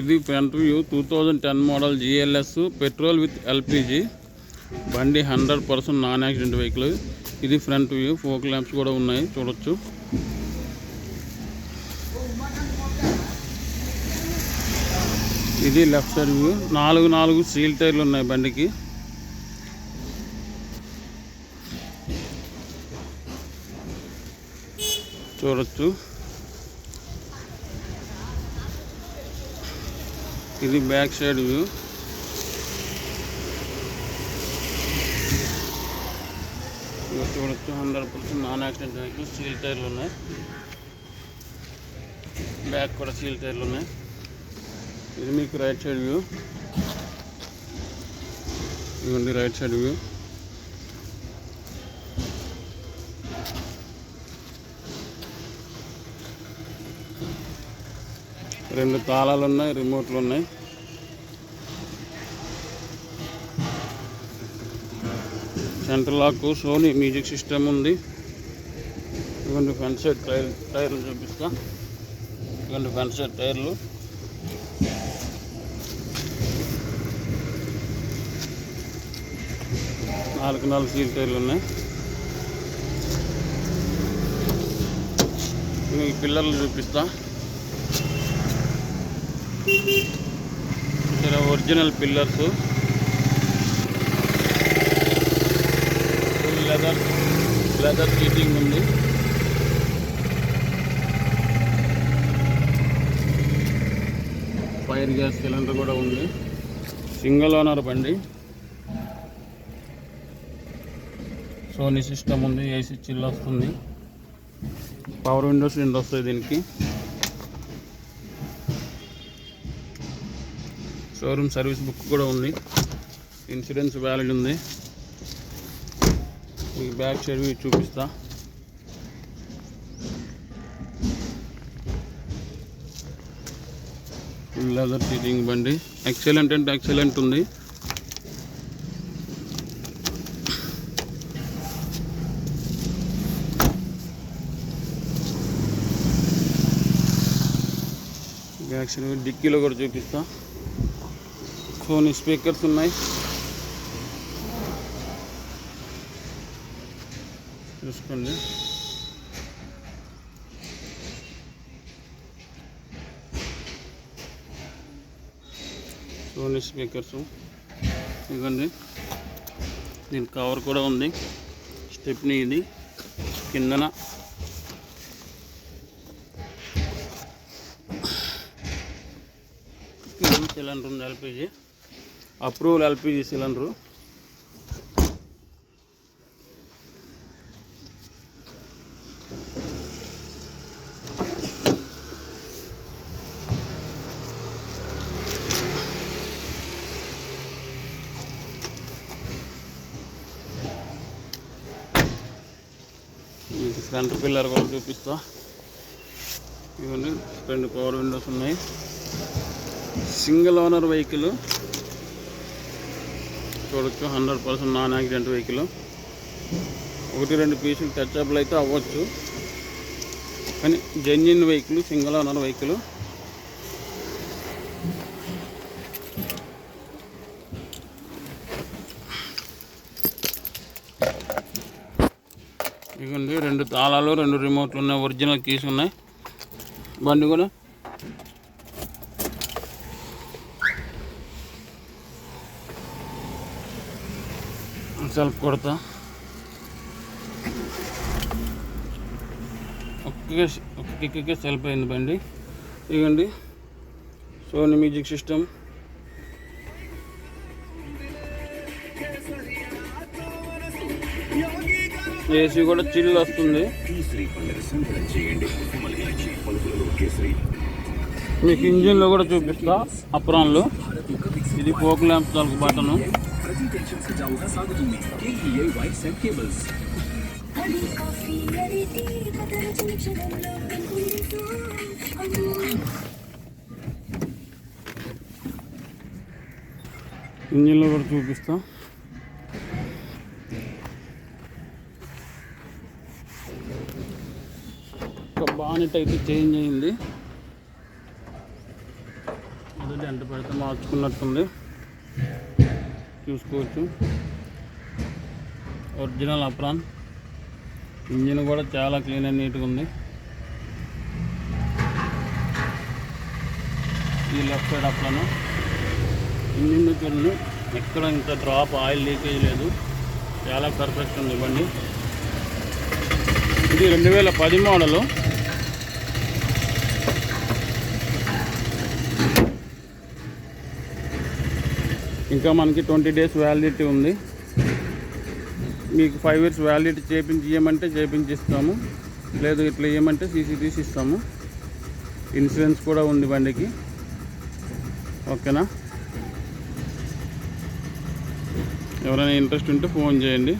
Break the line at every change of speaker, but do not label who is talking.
ఇది front view two thousand ten model GLS petrol with LPG బండి hundred percent non accident vehicle ఇది front view fog lamps కూడా ఉన్నాయి చూడొచ్చు. ఇది లెఫ్ట్ సైడ్ వ్యూ. నాలుగు నాలుగు సీల్ టైర్లు ఉన్నాయి బండికి. చూడొచ్చు. ఇది బ్యాక్ సైడ్ వ్యూ. చూడొచ్చు hundred percent non accident vehicle seal టైర్లు ఉన్నాయి. బ్యాక్ కూడా సీల్ టైర్లు ఉన్నాయి. ఇది మీకు రైట్ సైడ్ వ్యూ. ఇదిగోండి రైట్ సైడ్ వ్యూ. రెండు తాళాలు ఉన్నాయి రిమోట్లు ఉన్నాయి. Centre lock Sony music system ఉంది. ఇవన్నీ ఫ్రంట్ సైడ్ టైర్ టైర్లు చూపిస్తా. ఇవన్నీ ఫ్రంట్ సైడ్ టైర్లు నాలుగు నాలుగు సీల్ టైర్లు ఉన్నాయి. మీకు పిల్లర్లు చూపిస్తా. ఇక్కడ original pillars. Leather leather seating ఉంది. ఫైర్ గ్యాస్ సిలిండర్ కూడా ఉంది. సింగిల్ ఓనర్ బండి. సోనీ సిస్టమ్ ఉంది ఏసీ చిల్ వస్తుంది పవర్ విండోస్ రెండు వస్తాయి దీనికి. షోరూమ్ సర్వీస్ బుక్ కూడా ఉంది. ఇన్సూరెన్స్ వ్యాలిడ్ ఉంది. మీకు బ్యాక్ సైడ్ చూపిస్తా. లెదర్ సీటింగ్ బండి. ఎక్సలెంట్ అంటే ఎక్సలెంట్ ఉంది. బ్యాక్ సైడ్ డిక్కీలో కూడా చూపిస్తా. సోనీ స్పీకర్స్ ఉన్నాయి. చూసుకోండి. Sony speakers. ఇదిగోండి దీని కవర్ కూడా ఉంది. స్టెప్ని ఇది. కిందన. సిలిండర్ ఉంది ఎల్పిజి. Approval LPG cylinder. మీకు ఫ్రంట్ పిల్లర్ కూడా చూపిస్తా. ఇవన్నీ రెండు పవర్ విండోస్ ఉన్నాయి. Single owner vehicle. చూడొచ్చు hundred percent non accident vehicle. ఒకటి రెండు పీసులు టచ్అప్లు అయితే అవ్వచ్చు. కానీ genuine vehicle single owner vehicle ఇదిగోండి రెండు తాళాలు రెండు రిమోట్లు ఉన్నాయి ఒరిజినల్ కీస్ ఉన్నాయి. బండి కూడా సెల్ఫ్ కొడతా. ఒక్క ఒక్క కిక్కే సెల్ఫ్ అయింది బండి. ఇగండి సోనీ మ్యూజిక్ సిస్టమ్ ఏసీ కూడా చిల్ వస్తుంది.
కేసరి
మీకు ఇంజిన్లో కూడా చూపిస్తా. అప్రాన్లు ఇది ఫోక్ ల్యాంప్ తాలూకు బటను.
ప్రతి టెన్షన్ సజావుగా సాగుతుంది కేఈఏ వైర్స్ అండ్ కేబుల్స్
ఇంజిన్లో కూడా చూపిస్తా. ఒక బానెట్ అయితే చేంజ్ అయింది. జంట పెడితే మార్చుకున్నట్టుంది. చూసుకోవచ్చు. Original apron. ఇంజిన్ కూడా చాలా క్లీన్ అండ్ నీట్గా ఉంది. ఈ లెఫ్ట్ సైడ్ అప్రాన్. ఇంజిన్ చూడండి ఎక్కడ ఇంకా డ్రాప్ ఆయిల్ లీకేజ్ లేదు. చాలా పర్ఫెక్ట్ ఉంది బండి. ఇది రెండు వేల పది మోడలు ఇంకా మనకి ట్వంటీ డేస్ వ్యాలిడిటీ ఉంది. మీకు ఫైవ్ ఇయర్స్ వ్యాలిడిటీ చేపించి ఇవ్వమంటే చేపించిస్తాము. లేదు ఇట్లా ఇవ్వమంటే సీసీ తీసి ఇస్తాము. ఇన్సూరెన్స్ కూడా ఉంది బండికి. ఓకేనా? ఎవరైనా ఇంట్రెస్ట్ ఉంటే ఫోన్ చేయండి.